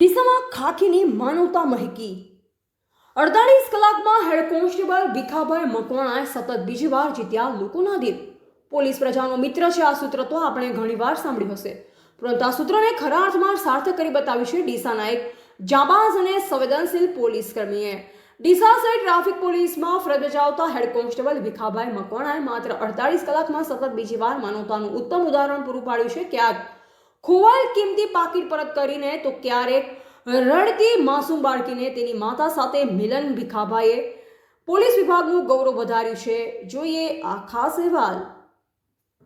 ડીસામાં ખાખીની માનવતા મહેકી. અડતાલીસ કલાકમાં હેડ કોન્સ્ટેબલ ભીખાભાઈ મકવાણાએ સતત બીજી વાર જીત્યા લોકોના દિલ. પોલીસ પ્રજાનો મિત્ર છે આ સૂત્ર તો આપણે ઘણીવાર સાંભળ્યું હશે. પરંતુ આ સૂત્રને ખરા અર્થમાં સાર્થક કરી બતાવ્યું છે ડીસાના એક જાબાઝ અને સંવેદનશીલ પોલીસ કર્મીએ. ડીસા સહિત ટ્રાફિક પોલીસમાં ફરજ બજાવતા હેડ કોન્સ્ટેબલ ભીખાભાઈ મકવાણાએ માત્ર અડતાલીસ કલાકમાં સતત બીજી વાર માનવતાનું ઉત્તમ ઉદાહરણ પૂરું પાડ્યું છે ક્યાંક. ખોવાયેલ કિંમતી પાકીટ પરત કરીને તો ક્યારેક રડતી માસૂમ બાળકીને તેની માતા સાથે મિલન ભીખાભાઈએ પોલીસ વિભાગનું ગૌરવ વધાર્યું છે. જોઈએ આ ખાસ અહેવાલ.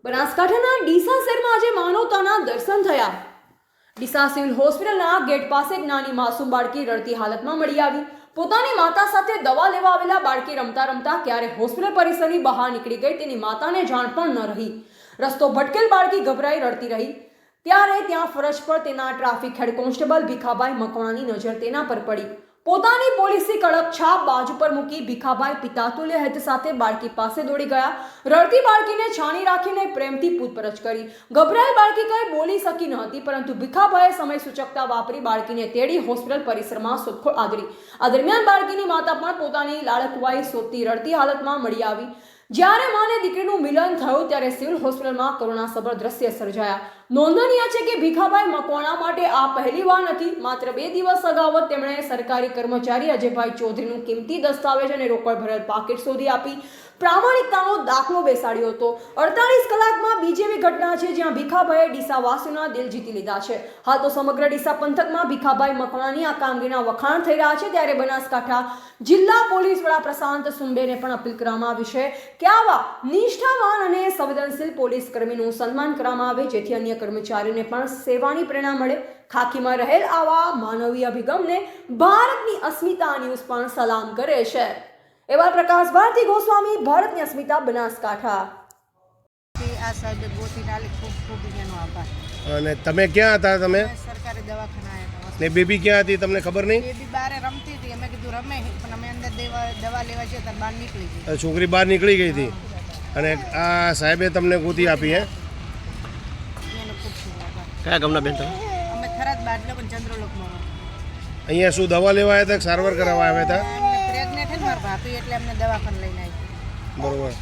બનાસકાંઠાના ડીસા શહેરમાં આજે માનવતાના દર્શન થયા. ડીસા સિવિલ હોસ્પિટલના ગેટ પાસે એક નાની માસૂમ બાળકી રડતી હાલતમાં મળી આવી. પોતાની માતા સાથે દવા લેવા આવેલા બાળકી રમતા રમતા ક્યારે હોસ્પિટલ પરિસરની બહાર નીકળી ગઈ તેની માતાને જાણ પણ ન રહી. રસ્તો ભટકેલ બાળકી ગભરાઈ રડતી રહી. ત્યારે ત્યાં ફરજ પર તેના ટ્રાફિક હેડ કોન્સ્ટેબલ ભીખાભાઈ મકવાણાની નજર તેના પર પડી. પોતાની પોલીસની કડક છાપ બાજુ પર મૂકી ભીખાભાઈ પિતાતુલ્ય હેત સાથે બાળકી પાસે દોડી ગયા. રડતી બાળકીને છાણી રાખીને પ્રેમથી પૂછપરછ કરી. ગભરાઈ બાળકી કંઈ બોલી શકી ન હતી, પરંતુ ભીખાભાઈએ સમય સૂચકતા વાપરી બાળકીને તેડી હોસ્પિટલ પરિસરમાં શોધખોળ આદરી. આ દરમિયાન બાળકીની માતા પણ પોતાની લાળકવાઈ શોધતી રડતી હાલતમાં મળી આવી. જ્યારે માને દીકરીનું મિલન થયું, ત્યારે સિવિલ હોસ્પિટલમાં કરુણાસભર દ્રશ્ય સર્જાયા. નોંધનીય છે કે ભીખાભાઈ મકવાણા માટે આ પહેલી વાર નથી. માત્ર બે દિવસ અગાઉ તેમણે સરકારી કર્મચારી અજયભાઈ ચૌધરીનું કિંમતી દસ્તાવેજ અને રોકડ ભરેલ પાકીટ શોધી આપી. પ્રામાણિકતાનો દાખલો બેસાડ્યો હતો. અડતાલીસ કલાકમાં બીજી એવી ઘટના છે જ્યાં ભીખાભાઈએ ડીસાવાસીઓના દિલ જીતી લીધા છે. હાલ તો સમગ્ર ડીસા પંથકમાં ભીખાભાઈ મકવાણાની આ કામગીરીના વખાણ થઈ રહ્યા છે. ત્યારે બનાસકાંઠા જિલ્લા પોલીસ વડા પ્રશાંત સુંબેને પણ અપીલ કરવામાં આવી છે કે આવા નિષ્ઠાવાન અને સંવેદનશીલ પોલીસ કર્મીનું સન્માન કરવામાં આવે, જેથી અન્ય કર્મચારીઓને પણ સેવાની પ્રેરણા મળે. ખાખીમાં રહેલ આવા માનવીય અભિગમને ભારતની અસ્મિતા ન્યૂઝ પણ સલામ કરે છે. એવા પ્રકાશ ભારતી ગોસ્વામી ભારતની અસ્મિતા બનાસકાંઠા. તે આ સાહેબે ગોતી ખૂબ ખૂબ અને તમે ક્યાં હતા તમે? સરકારી દવાખાના ને બેબી ક્યાં હતી તમને ખબર નહીં? બેબી બારે રમતી હતી. અમે કીધું રમે પણ અમે અંદર દેવા દવા લેવા છે ત્યારે બહાર નીકળી ગઈ. છોકરી બહાર નીકળી ગઈ હતી. અને આ સાહેબે તમને ગોતી આપી હે? કયા ગામના બેન તમે? અમે થરાદ બાટલો પણ ચંદ્રલોકમાં. અહીંયા શું દવા લેવા આવ્યા હતા સારવાર કરાવવા આવ્યા હતા? એમને પ્રેગ્નેન્ટ મારા ભાભી એટલે અમને દવાખાને લઈને આવી. બરોબર.